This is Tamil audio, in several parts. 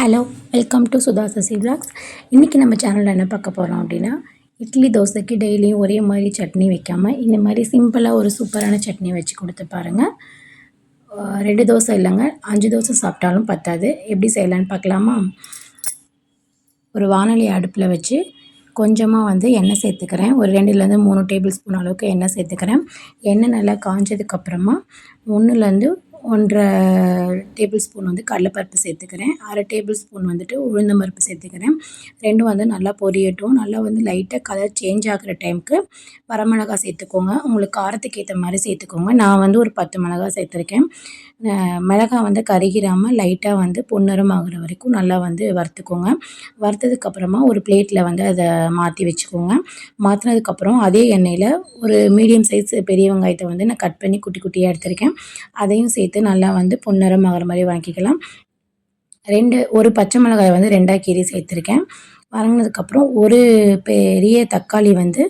Hello welcome to Sudha Sasi blogs இன்றைக்கி நம்ம சேனலில் என்ன பார்க்க போகிறோம் அப்படின்னா இட்லி தோசைக்கு டெய்லியும் ஒரே மாதிரி சட்னி வைக்காமல் இந்த மாதிரி சிம்பிளாக ஒரு சூப்பரான சட்னி வச்சு கொடுத்து பாருங்கள் ரெண்டு தோசை இல்லைங்க அஞ்சு தோசை சாப்பிட்டாலும் பத்தாது. எப்படி செய்யலான்னு பார்க்கலாமா? ஒரு வானொலி அடுப்பில் வச்சு கொஞ்சமாக வந்து எண்ணெய் சேர்த்துக்கிறேன். ஒரு ரெண்டுலேருந்து மூணு டேபிள் ஸ்பூன் அளவுக்கு எண்ணெய் சேர்த்துக்கிறேன். எண்ணெய் நல்லா காஞ்சதுக்கப்புறமா ஒன்றுலேருந்து ஒன்றரை டேபிள் ஸ்பூன் வந்து கடலைப்பருப்பு சேர்த்துக்கிறேன். அரை டேபிள் ஸ்பூன் வந்துட்டு உளுந்தம்பருப்பு சேர்த்துக்கிறேன். ரெண்டும் வந்து நல்லா பொரியட்டும். நல்லா வந்து லைட்டாக கலர் சேஞ்ச் ஆகிற டைமுக்கு வரமிளகாய் சேர்த்துக்கோங்க. உங்களுக்கு காரத்துக்கு ஏற்ற மாதிரி சேர்த்துக்கோங்க. நான் வந்து ஒரு பத்து மிளகாய் சேர்த்துருக்கேன். மிளகாய் வந்து கருகிராமல் லைட்டாக வந்து பொன்னிறம் ஆகிற வரைக்கும் நல்லா வந்து வறுத்துக்கோங்க. வறுத்ததுக்கப்புறமா ஒரு பிளேட்டில் வந்து அதை மாற்றி வச்சுக்கோங்க. மாற்றினதுக்கப்புறம் அதே எண்ணெயில் ஒரு மீடியம் சைஸ் பெரிய வெங்காயத்தை வந்து நான் கட் பண்ணி குட்டி குட்டியாக எடுத்திருக்கேன். அதையும் சேர்த்து நல்லா வந்து பொன்னிறம் ஆகிற மாதிரி வாங்கிக்கலாம். ரெண்டு ஒரு பச்சை மிளகாய் வந்து ரெண்டாக கீரி சேர்த்துருக்கேன். வதங்கினதுக்கப்புறம் ஒரு பெரிய தக்காளி வந்து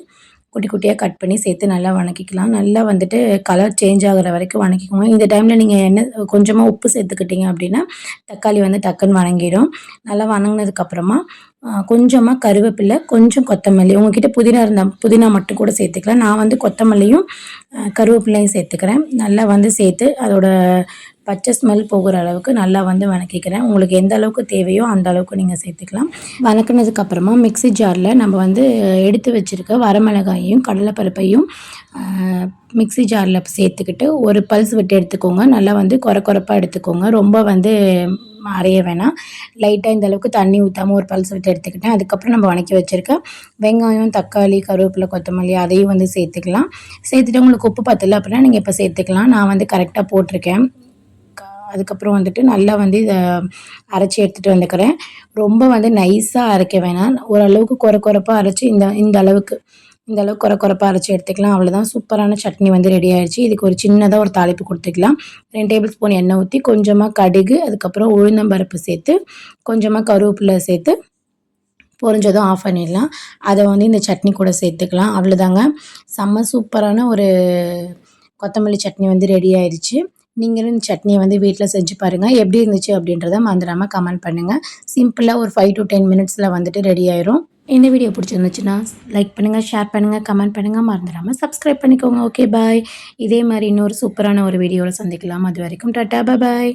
குட்டி குட்டியாக கட் பண்ணி சேர்த்து நல்லா வணக்கிக்கலாம். நல்லா வந்துட்டு கலர் சேஞ்ச் ஆகிற வரைக்கும் வணக்கிக்கோங்க. இந்த டைமில் நீங்கள் என்ன கொஞ்சமாக உப்பு சேர்த்துக்கிட்டீங்க அப்படின்னா தக்காளி வந்து டக்குன்னு வணங்கிடும். நல்லா வணங்கினதுக்கப்புறமா கொஞ்சமாக கருவேப்பிலை கொஞ்சம் கொத்தமல்லி. உங்ககிட்ட புதினா இருந்தால் புதினா மட்டும் கூட சேர்த்துக்கலாம். நான் வந்து கொத்தமல்லியும் கருவேப்பிலையும் சேர்த்துக்கிறேன். நல்லா வந்து சேர்த்து அதோட பச்சை ஸ்மெல் போகிற அளவுக்கு நல்லா வந்து வதக்கிக்கிறேன் உங்களுக்கு எந்த அளவுக்கு தேவையோ அந்த அளவுக்கு நீங்கள் சேர்த்துக்கலாம். வதக்குனதுக்கப்புறமா மிக்ஸி ஜாரில் நம்ம வந்து எடுத்து வச்சுருக்க வரமிளகாயையும் கடலைப்பருப்பையும் மிக்சி மிக்ஸி ஜாரில் சேர்த்துக்கிட்டு ஒரு பல்ஸ் விட்டு எடுத்துக்கோங்க. நல்லா வந்து குறை குறைப்பாக எடுத்துக்கோங்க. ரொம்ப வந்து அரைய வேணாம். லைட்டாக இந்த அளவுக்கு தண்ணி ஊற்றாமல் ஒரு பல்ஸ் விட்டு எடுத்துக்கிட்டேன். அதுக்கப்புறம் நம்ம வதக்கி வச்சுருக்க வெங்காயம் தக்காளி கருவேப்பிலை கொத்தமல்லி அதையும் வந்து சேர்த்துக்கலாம். சேர்த்துட்டு உங்களுக்கு உப்பு பத்தல அப்படின்னா நீங்கள் இப்போ சேர்த்துக்கலாம். நான் வந்து கரெக்டாக போட்டிருக்கேன். அதுக்கப்புறம் வந்துட்டு நல்லா வந்து இதை அரைச்சி எடுத்துகிட்டு வந்துக்கிறேன். ரொம்ப வந்து நைஸாக அரைக்க வேணாம். ஓரளவுக்கு குறை குறைப்பாக அரைச்சி இந்த இந்த அளவுக்கு இந்த அளவுக்கு குறை குறைப்பாக அரைச்சி எடுத்துக்கலாம். அவ்வளோதான் சூப்பரான சட்னி வந்து ரெடி ஆயிடுச்சு இதுக்கு ஒரு சின்னதாக ஒரு தாளிப்பு கொடுத்துக்கலாம். ரெண்டு டேபிள் ஸ்பூன் எண்ணெய் ஊற்றி கொஞ்சமாக கடுகு அதுக்கப்புறம் உளுந்தம்பருப்பு சேர்த்து கொஞ்சமாக கருவேப்பிலை சேர்த்து பொரிஞ்சதும் ஆஃப் பண்ணிடலாம். அதை வந்து இந்த சட்னி கூட சேர்த்துக்கலாம். அவ்வளோதாங்க செம்ம சூப்பரான ஒரு கொத்தமல்லி சட்னி வந்து ரெடி ஆயிடுச்சு நீங்களும் இந்த சட்னியை வந்து வீட்டில் செஞ்சு பாருங்கள் எப்படி இருந்துச்சு அப்படின்றத மறந்துடாமல் கமெண்ட் பண்ணுங்கள் சிம்பிளாக ஒரு ஃபைவ் டு டென் மினிட்ஸில் வந்துட்டு ரெடி ஆயிரும். இந்த வீடியோ பிடிச்சிருந்துச்சுன்னா லைக் பண்ணுங்கள் ஷேர் பண்ணுங்கள் கமெண்ட் பண்ணுங்கள் மறந்துடாமல் சப்ஸ்கிரைப் பண்ணிக்கோங்க. ஓகே பாய் இதே மாதிரி இன்னொரு சூப்பரான ஒரு வீடியோவில் சந்திக்கலாம். அது வரைக்கும் டாட்டா பாய்